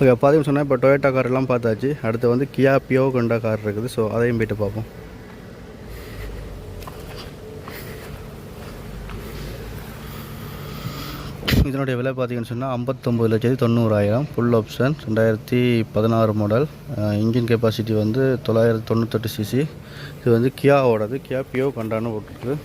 Okay பார்த்தீங்கன்னு சொன்னால் இப்போ டொயோட்டா கார் எல்லாம் பார்த்தாச்சு. அடுத்து வந்து கியா பியோ கொண்டா கார் இருக்குது. ஸோ அதையும் போயிட்டு பார்ப்போம். இதனுடைய விலை பார்த்தீங்கன்னு சொன்னால் ஐம்பத்தொம்பது லட்சத்தி தொண்ணூறாயிரம். ஃபுல் ஆப்ஷன் ரெண்டாயிரத்தி பதினாறு மாடல் இன்ஜின் கெப்பாசிட்டி வந்து தொள்ளாயிரத்தி தொண்ணூத்தெட்டு சிசி இது வந்து கியாவோடது கியா பியோ கண்டான்னு போட்டிருக்கு.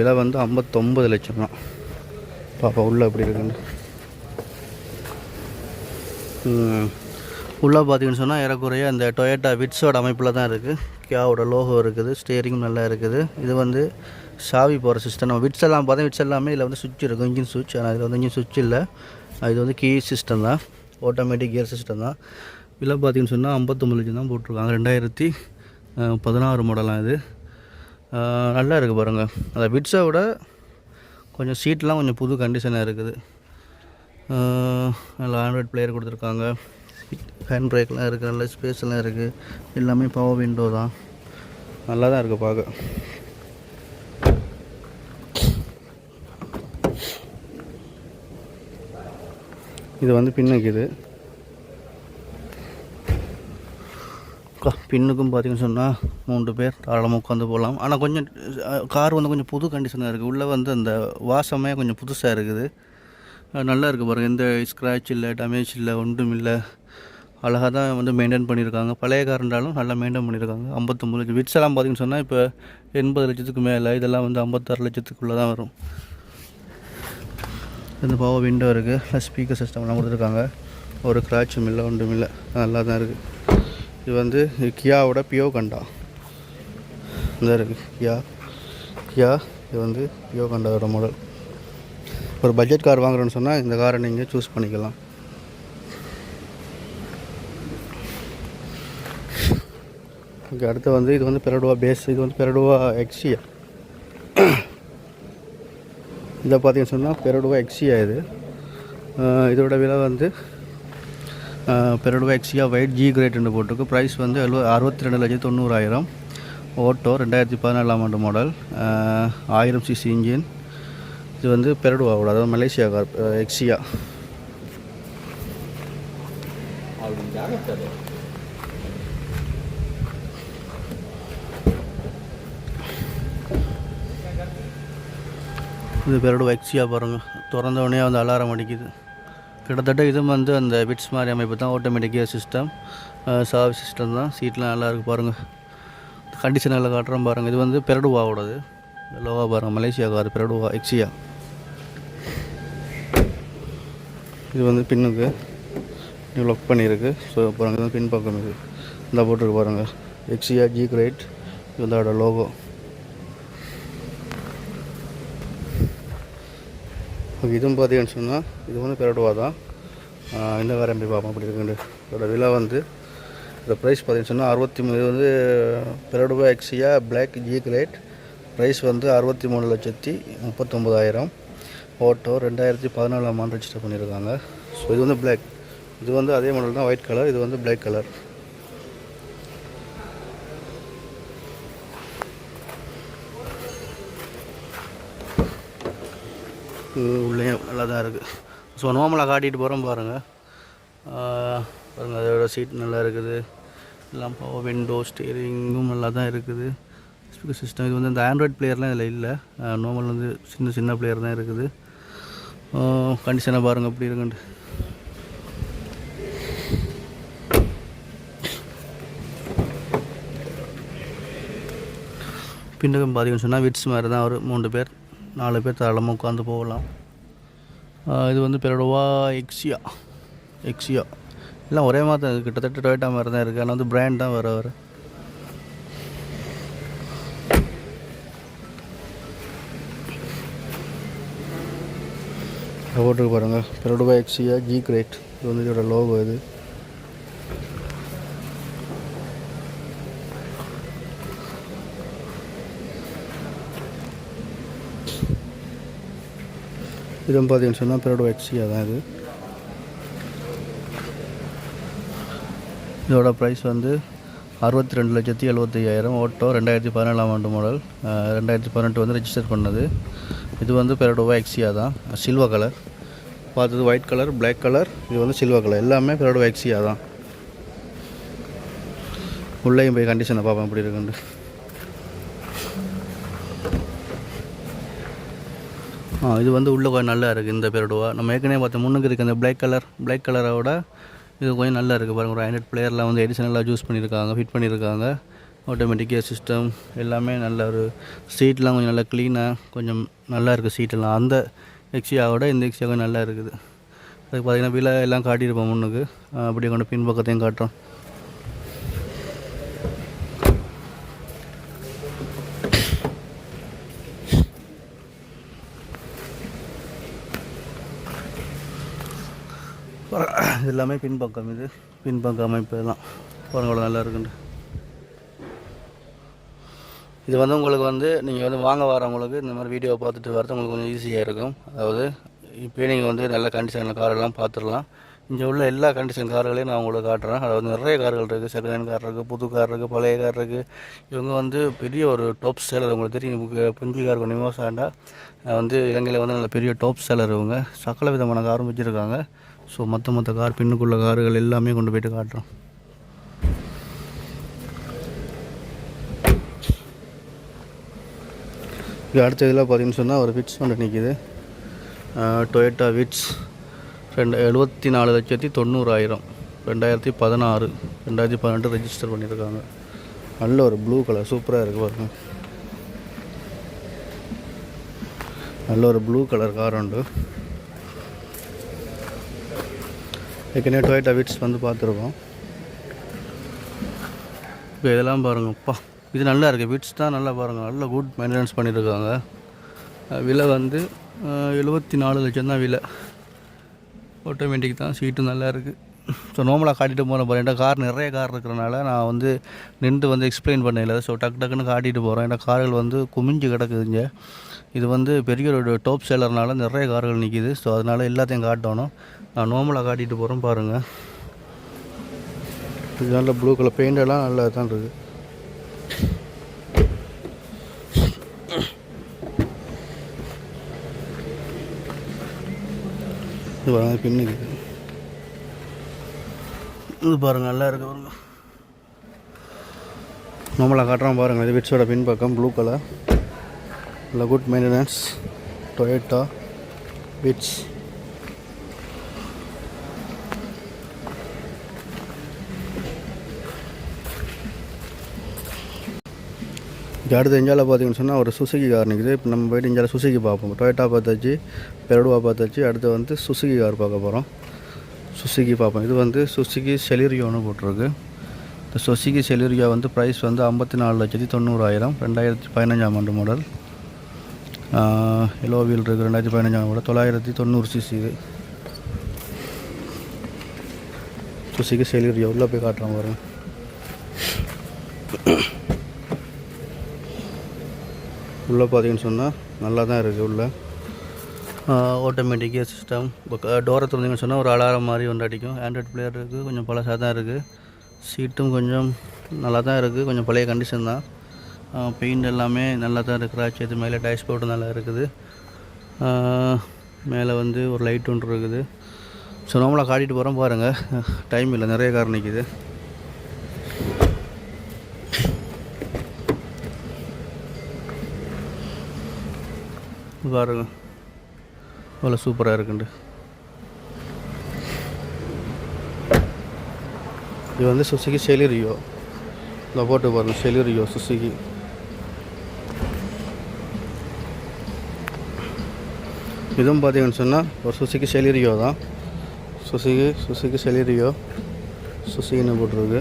விலை வந்து ஐம்பத்தொம்பது லட்சம் தான் பாப்பா உள்ளே எப்படி இருக்குன்னு. உள்ளே பார்த்தீங்கன்னு சொன்னால் ஏறக்குறைய அந்த டொயேட்டா விட்ஸோட அமைப்பில் தான் இருக்குது. கியாவோட லோகோ இருக்குது ஸ்டேரிங் நல்லா இருக்குது. இது வந்து சாவி போகிற சிஸ்டம் நம்ம விட்ஸ் எல்லாம் பார்த்தா விட்ஸ் எல்லாமே இதில் வந்து சுவிட்ச் இருக்கும் இன்ஜின் சுவிட்ச் ஆனால் இதில் வந்து இன்ஜின் சுவிட்ச் இல்லை. இது வந்து கீ சிஸ்டம் தான் ஆட்டோமேட்டிக் கியர் சிஸ்டம் தான். விலை பார்த்தீங்கன்னு சொன்னால் ஐம்பத்தொம்பது லட்சம் தான் போட்டிருக்காங்க ரெண்டாயிரத்தி பதினாறு மாடலாம் இது. நல்லா இருக்குது பாருங்கள் அந்த விட்ஸை விட கொஞ்சம் சீட்லாம் கொஞ்சம் புது கண்டிஷனாக இருக்குது. ஆஹ் நல்லா ஆண்ட்ராய்ட் பிளேயர் கொடுத்துருக்காங்க. ஹேண்ட் பிரேக்லாம் இருக்குது நல்ல ஸ்பேஸ்லாம் இருக்குது எல்லாமே பவர் விண்டோ தான். நல்லா தான் இருக்குது பார்க்க. இது வந்து பின்னுக்கு இது. பின்னுக்கும் பார்த்தீங்கன்னு சொன்னால் மூன்று பேர் தாராளமாக உட்காந்து போகலாம். ஆனால் கொஞ்சம் கார் வந்து கொஞ்சம் புது கண்டிஷனாக இருக்குது உள்ளே வந்து அந்த வாசமே கொஞ்சம் புதுசாக இருக்குது. நல்லா இருக்குது பாருங்கள் எந்த ஸ்க்ராட்ச் இல்லை டேமேஜ் இல்லை ஒன்றும் இல்லை. அழகாக தான் வந்து மெயின்டைன் பண்ணியிருக்காங்க பழைய கார் இருந்தாலும் நல்லா மெயின்டைன் பண்ணியிருக்காங்க ஐம்பத்தொம்பது லட்சம். விட்ஸ் எல்லாம் பார்த்தீங்கன்னு சொன்னால் இப்போ எண்பது லட்சத்துக்கு மேலே இதெல்லாம் வந்து ஐம்பத்தாறு லட்சத்துக்குள்ளே தான் வரும். இந்த பவர் விண்டோ இருக்குது ஸ்பீக்கர் சிஸ்டம்லாம் கொடுத்துருக்காங்க. ஒரு கிராச்சும் இல்லை ஒன்றும் இல்லை. நல்லா தான் இருக்குது இது வந்து கியாவோட பியோ கண்டா இதாக இருக்குது கியா. கியா இது வந்து பியோ கண்டாவோட மாடல் ஒரு பட்ஜெட் கார் வாங்குறோன்னு சொன்னால் இந்த காரை நீங்கள் சூஸ் பண்ணிக்கலாம். ஓகே அடுத்து வந்து இது வந்து பெரடுவா பேஸ் இது வந்து பெரடுவா எக்ஸியா இதை பார்த்தீங்கன்னு சொன்னால் பெரடுவா எக்ஸியா இது. இதோட விலை வந்து பெரடுவா எக்ஸியா ஒயிட் ஜி கிரேட்னு போட்டிருக்கு. ப்ரைஸ் வந்து எழுவ அறுபத்தி ரெண்டு லட்சத்தி தொண்ணூறாயிரம். ஓட்டோ ரெண்டாயிரத்தி பதினேழாம் ஆண்டு மாடல் ஆயிரம் சிசி இன்ஜின் இது வந்து பெரடுவாவோட அதாவது மலேசியா கார்ப் எக்ஸியா. இது பெரடு எக்ஸியா பாருங்கள் திறந்தவொடனே வந்து அலாரம் அடிக்குது. கிட்டத்தட்ட இதுவும் வந்து அந்த பிட்ஸ் மாதிரி அமைப்பு தான் ஆட்டோமேட்டிக் கியர் சிஸ்டம் சாவ் சிஸ்டம் தான். சீட்லாம் நல்லா இருக்குது பாருங்கள் கண்டிஷன் நல்லா காட்டுறோம் பாருங்கள் இது வந்து பெரடுவாவோடது. லோகா பாருங்கள் மலேசியா கார் பெரடுவா எக்ஸியா. இது வந்து பின்னுக்கு. லாக் பண்ணியிருக்கு. ஸோ பாருங்கள் இது வந்து பின் பக்கம் இது. இந்த போட்டிருக்கு பாருங்கள் எக்ஸியா ஜி கிரேட் இது வந்து அதோட லோகோ ஓகே இதுவும் பார்த்தீங்கன்னு சொன்னால் இது வந்து பெரடுவா தான். இந்த வேறு எப்படி பார்ப்போம் அப்படி இருக்குண்டு. இதோட விலை வந்து இதோட ப்ரைஸ் பார்த்தீங்கன்னு சொன்னால் அறுபத்தி மூணு இது வந்து Perodua Axia black G grade price வந்து அறுபத்தி மூணு லட்சத்தி முப்பத்தொம்போதாயிரம் ஓட்டோ ரெண்டாயிரத்தி பதினாலாம் ஆண்டு ரெஜிஸ்டர் பண்ணியிருக்காங்க. ஸோ இது வந்து பிளாக் இது வந்து அதே மாடல் தான் ஒயிட் கலர் இது வந்து பிளாக் கலர் உள்ளே நல்லா தான் இருக்குது ஸோ நோமலாக காட்டிகிட்டு போகிறோம் பாருங்கள் பாருங்கள் அதோட சீட் நல்லா இருக்குது. எல்லாம் விண்டோ ஸ்டீரிங்கும் நல்லா தான் இருக்குது. ஸ்பீக்கர் சிஸ்டம் இது வந்து இந்த ஆண்ட்ராய்ட் பிளேயர்லாம் இதில் இல்லை. நார்மல் வந்து சின்ன சின்ன பிளேயர் தான் இருக்குது. கண்டிஷனாக பாருங்கள் அப்படி இருக்குன்ட்டு பின்னகம் பார்த்தீங்கன்னு சொன்னால் விட்ஸ் மாதிரி தான் ஒரு மூணு பேர். நாலு பேர் தாராளமாக உட்காந்து போகலாம். இது வந்து பெரடுவா எக்ஸியா எக்ஸியா எல்லாம் ஒரே மாதிரி தான் இருக்குது கிட்டத்தட்ட டொயேட்டா மாதிரி தான் இருக்குது ஆனால் வந்து பிராண்ட் தான் வர வர போட்டுருக்கு பாருங்கள் பெரடுவா எக்ஸியா ஜி கிரேட் இது வந்து இதோட லோகோ இது. இதுவும் பார்த்தீங்கன்னு சொன்னால் பெரடுவா எக்ஸியா தான் இது. இதோட ப்ரைஸ் வந்து அறுபத்தி ரெண்டு லட்சத்தி எழுபத்தி ஐயாயிரம் ஓட்டோ ரெண்டாயிரத்தி பதினேழாம் ஆண்டு மாடல் ரெண்டாயிரத்தி பதினெட்டு வந்து ரெஜிஸ்டர் பண்ணது. இது வந்து பெரோடோவா எக்ஸியா தான். சில்வர் கலர் பார்த்தது ஒயிட் கலர் பிளாக் கலர் இது வந்து சில்வர் கலர் எல்லாமே பெரோடோவா எக்ஸியா தான். உள்ளேயும் போய் கண்டிஷனை பார்ப்பேன் எப்படி இருக்குன்ட்டு ஆ இது வந்து உள்ளே கொஞ்சம் நல்லா இருக்குது இந்த பெரோடுவா நம்ம ஏற்கனவே பார்த்தோம் முன்னுக்கு இருக்க இந்த பிளாக் கலர் பிளாக் கலரோட இது கொஞ்சம் நல்லா இருக்குது பாருங்கள் ஒரு ஹண்ட்ரட் பிளேயர்லாம் வந்து எடிஷன் எல்லாம் யூஸ் பண்ணியிருக்காங்க ஃபிட் பண்ணியிருக்காங்க ஆட்டோமேட்டிக் சிஸ்டம் எல்லாமே நல்ல ஒரு சீட்லாம் கொஞ்சம் நல்லா க்ளீனாக கொஞ்சம் நல்லா இருக்குது சீட்டெல்லாம் அந்த எக்ஸியாவோட இந்த எக்ஸியா கொஞ்சம் நல்லா இருக்குது. அதுக்கு பார்த்தீங்கன்னா விலை எல்லாம் காட்டியிருப்போம் முன்னுக்கு. அப்படியே கொண்டு பின்பக்கத்தையும் காட்டுறோம். இது எல்லாமே பின்பக்கம் இது. பின்பக்க அமைப்பு தான் பாருங்க நல்லா இருக்குண்டு இது வந்து உங்களுக்கு வந்து நீங்கள் வந்து வாங்க வரவங்களுக்கு இந்த மாதிரி வீடியோ பார்த்துட்டு வரது உங்களுக்கு கொஞ்சம் ஈஸியாக இருக்கும். அதாவது இப்போ நீங்கள் வந்து நல்ல கண்டிஷனில் காரெல்லாம் பார்த்துடலாம். இங்கே உள்ள எல்லா கண்டிஷன் கார்களையும் நான் உங்களுக்கு காட்டுறேன். அதாவது நிறைய கார்கள் இருக்குது செகண்ட் ஹேண்ட் கார் இருக்குது புது கார் இருக்குது பழைய கார் இருக்குது இவங்க வந்து பெரிய ஒரு டாப் சேலர் உங்களுக்கு தெரியும் புஞ்சி கார் நிமோஸ் ஆண்டா வந்து இலங்கையில் வந்து நல்ல பெரிய டாப் சேலர் இவங்க. சகல விதமான காரும் வச்சுருக்காங்க. ஸோ மற்ற மற்ற கார் பின்னுக்குள்ள கார்கள் எல்லாமே கொண்டு போயிட்டு காட்டுறோம். இது அடுத்த இதில் பார்த்தீங்கன்னு சொன்னால் ஒரு விட்ஸ் ஒன்று நிற்கிது. டொயேட்டா விட்ஸ் ரெண்டு எழுபத்தி நாலு லட்சத்தி தொண்ணூறாயிரம். ரெண்டாயிரத்தி பதினாறு ரெண்டாயிரத்தி பதினெட்டு ரெஜிஸ்டர் பண்ணியிருக்காங்க. நல்ல ஒரு ப்ளூ கலர் சூப்பராக இருக்குது பாருங்க. நல்ல ஒரு ப்ளூ கலர் கார் உண்டு. ஏற்கனவே டொயேட்டா விட்ஸ் வந்து பார்த்துருக்கோம். இப்போ இதெல்லாம் பாருங்கப்பா இது நல்லா இருக்குது விட்ஸ் தான் நல்லா பாருங்கள் நல்ல குட் மெயின்டெனன்ஸ் பண்ணியிருக்காங்க விலை வந்து எழுபத்தி நாலு லட்சம் தான் விலை. ஆட்டோமேட்டிக் தான். சீட்டும் நல்லா இருக்குது ஸோ நார்மலாக காட்டிட்டு போகிறேன் பாருங்க. என்கிட்ட கார் நிறைய கார் இருக்கிறனால நான் வந்து நின்று வந்து எக்ஸ்பிளைன் பண்ணல ஸோ டக்கு டக்குன்னு காட்டிட்டு போகிறேன் ஏன்னா கார்கள் வந்து குமிஞ்சு கிடக்குதுங்க. இது வந்து பெரிய ஒரு டாப் சேலர்னால நிறைய கார்கள் நிற்கிது ஸோ அதனால் எல்லாத்தையும் காட்டணும். நான் நார்மலாக காட்டிட்டு போகிறேன் பாருங்கள் இது நல்ல ப்ளூ கலர் பெயிண்ட் எல்லாம் நல்லா தான் இருக்குது இது பாருங்க பின்னுக்கு. இது பாருங்க நல்லா இருக்கு பாருங்க. நம்மளாக காட்டுறோம் பாருங்க இது விட்ஸோட பின்பக்கம் ப்ளூ கலர் நல்ல குட் மெயின்டெனன்ஸ் டொயேட்டா பிட்ஸ் இது அடுத்து இந்தியாவில் பார்த்தீங்கன்னு சொன்னால் ஒரு சுசுகி கார் நிற்குது இப்போ நம்ம போயிட்டு இந்தியாவில் சுசுகி பார்ப்போம். டொயேட்டா பார்த்தாச்சு பெரடுவா பார்த்தாச்சு அடுத்து வந்து சுசுகி கார் பார்க்க போகிறோம் சுசுகி பார்ப்போம். இது வந்து சுசுகி செலிரியோன்னு போட்டிருக்கு. இந்த சுசுகி செலிரியா வந்து ப்ரைஸ் வந்து ஐம்பத்தி நாலு லட்சத்தி தொண்ணூறாயிரம் ரெண்டாயிரத்தி பதினஞ்சாம் ஆண்டு மாடல் எல்லோ வீல் இருக்குது ரெண்டாயிரத்தி பதினஞ்சாம் மாடல் தொள்ளாயிரத்தி தொண்ணூறு சிசி இது. சுசிக்கு செலிரியோ உள்ளே போய் காட்டுறோம் பாருங்க உள்ளே பார்த்தீங்கன்னு சொன்னால் நல்லா தான் இருக்குது உள்ளே ஆட்டோமேட்டிக்காக சிஸ்டம் இப்போ டோரை திறந்தீங்கன்னு சொன்னால் ஒரு அலாரம் மாதிரி ஒன்று அடிக்கும். ஆண்ட்ராய்ட் பிளேயர் இருக்குது கொஞ்சம் பழசாக தான் இருக்குது சீட்டும் கொஞ்சம் நல்லா தான் இருக்குது கொஞ்சம் பழைய கண்டிஷன் தான். பெயிண்ட் எல்லாமே நல்லா தான் இருக்குது இது மேலே டேஷ்போர்டு நல்லா இருக்குது. மேலே வந்து ஒரு லைட் ஒன்று இருக்குது. ஸோ நார்மலாக காட்டிட்டு போகிறோம் பாருங்கள் டைம் இல்லை நிறைய கார் நிற்கிது பாருங்க. அவ்வளோ சூப்பராக இருக்குண்டு. இது வந்து சுசுகி செலிரியோ இதை போட்டு பாருங்கள் செலிரியோ சுசுகி இதுவும் பார்த்தீங்கன்னு சொன்னால் ஒரு சுசிக்கு செலிரியோ தான். சுசுகி சுசிக்கு செலிரியோ. சுசுகின்னு போட்டிருக்கு?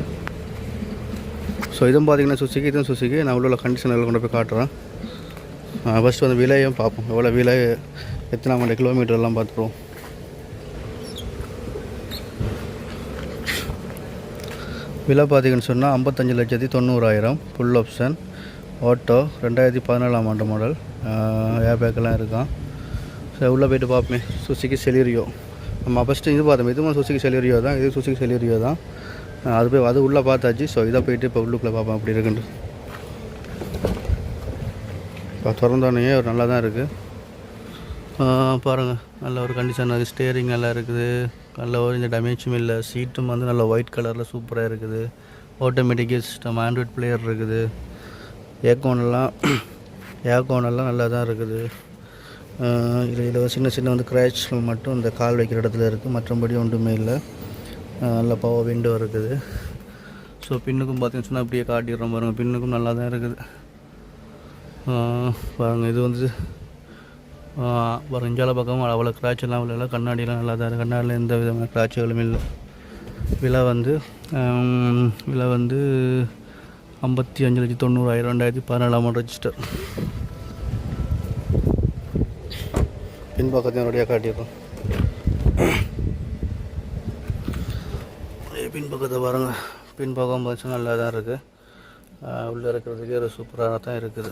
ஸோ இதுவும் பார்த்தீங்கன்னா சுசுகி இதுவும் சுசுகி நான் உள்ள கண்டிஷன் கொண்டு போய் காட்டுறேன். ஃபஸ்ட்டு வந்து விலையும் பார்ப்போம். எவ்வளோ விலை எத்தனை மணி கிலோமீட்டர்லாம் பார்த்துருவோம் விலை பார்த்தீங்கன்னு சொன்னால் ஐம்பத்தஞ்சு லட்சத்தி தொண்ணூறாயிரம். ஃபுல் ஆப்ஷன் ஆட்டோ ரெண்டாயிரத்தி பதினாலாம் ஆண்டு மாடல் ஏபேக்கெல்லாம் இருக்கான். சரி உள்ளே போயிட்டு பார்ப்போமே. சுசிக்கு செலிரியோ. நம்ம ஃபஸ்ட்டு இது பார்த்தோம் இதுவும் சுசிக்கு செலிரியோ தான் இது சுசிக்கு செலிரியோ தான். அது போய் அது உள்ளே பார்த்தாச்சு. ஸோ இதை போயிட்டு இப்போ உள்ளுக்குள்ளே பார்ப்போம் அப்படி இருக்குன்ட்டு இப்போ திறந்தோடனே ஒரு நல்லா தான் இருக்குது பாருங்கள் நல்ல ஒரு கண்டிஷன் இருக்குது ஸ்டேரிங் நல்லா இருக்குது. நல்ல ஒரு இந்த டேமேஜும் இல்லை. சீட்டும் வந்து நல்ல ஒயிட் கலரில் சூப்பராக இருக்குது. ஆட்டோமேட்டிக் சிஸ்டம் ஆண்ட்ராய்ட் பிளேயர் இருக்குது. ஏர்கோனெல்லாம் ஏர்கோனெல்லாம் நல்லா தான் இருக்குது. இதில் இதில் சின்ன சின்ன வந்து கிராச்கள் மட்டும் இந்த கால் வைக்கிற இடத்துல இருக்குது மற்றபடி ஒன்றுமே இல்லை. நல்ல பவர் விண்டோ இருக்குது. ஸோ பின்னுக்கும் பார்த்தீங்கன்னு சொன்னால் அப்படியே காட்டிடுறோம் பாருங்கள் பின்னுக்கும் நல்லா தான் இருக்குது. பாருங்கள் இது வந்து பாருங்கள் இஞ்சால பக்கம் அவ்வளோ கிராச் எல்லாம் இல்லை. கண்ணாடியெல்லாம் நல்லா தான் இருக்குது கண்ணாடியில் எந்த விதமான கிராச்சுகளும் இல்லை. விலை வந்து விலை வந்து ஐம்பத்தி அஞ்சு லட்சத்தி தொண்ணூறாயிரம் ரெண்டாயிரத்தி பதினேழாம் ரெஜிஸ்டர் பின்பக்கத்தையும் ரெடியாக காட்டிடுறோம் அப்படியே பின்பக்கத்தை பாருங்கள் பின்பக்கம் பார்த்தீங்கன்னா நல்லா தான் இருக்குது உள்ளே இருக்கிறதுக்கே ஒரு சூப்பராக தான் இருக்குது.